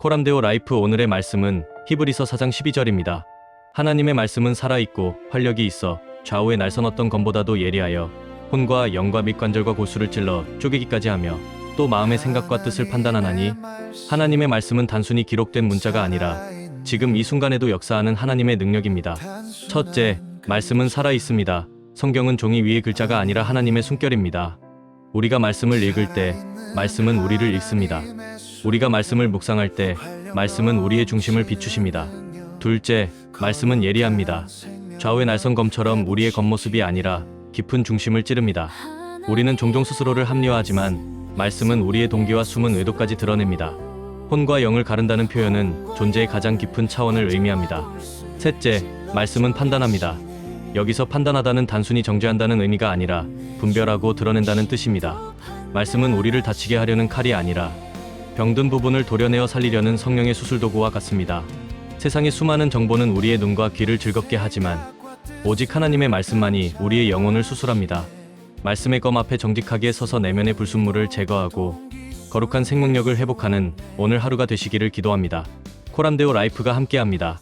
코람데오 라이프 오늘의 말씀은 히브리서 4장 12절입니다. 하나님의 말씀은 살아있고 활력이 있어 좌우에 날선 어떤 검보다도 예리하여 혼과 영과 및 관절과 골수를 찔러 쪼개기까지 하며 또 마음의 생각과 뜻을 판단하나니 하나님의 말씀은 단순히 기록된 문자가 아니라 지금 이 순간에도 역사하는 하나님의 능력입니다. 첫째, 말씀은 살아 있습니다. 성경은 종이 위의 글자가 아니라 하나님의 숨결입니다. 우리가 말씀을 읽을 때 말씀은 우리를 읽습니다. 우리가 말씀을 묵상할 때 말씀은 우리의 중심을 비추십니다. 둘째, 말씀은 예리합니다. 좌우의 날선 검처럼 우리의 겉모습이 아니라 깊은 중심을 찌릅니다. 우리는 종종 스스로를 합리화하지만 말씀은 우리의 동기와 숨은 의도까지 드러냅니다. 혼과 영을 가른다는 표현은 존재의 가장 깊은 차원을 의미합니다. 셋째, 말씀은 판단합니다. 여기서 판단하다는 단순히 정죄한다는 의미가 아니라 분별하고 드러낸다는 뜻입니다. 말씀은 우리를 다치게 하려는 칼이 아니라 병든 부분을 도려내어 살리려는 성령의 수술 도구와 같습니다. 세상의 수많은 정보는 우리의 눈과 귀를 즐겁게 하지만 오직 하나님의 말씀만이 우리의 영혼을 수술합니다. 말씀의 검 앞에 정직하게 서서 내면의 불순물을 제거하고 거룩한 생명력을 회복하는 오늘 하루가 되시기를 기도합니다. 코람데오 라이프가 함께합니다.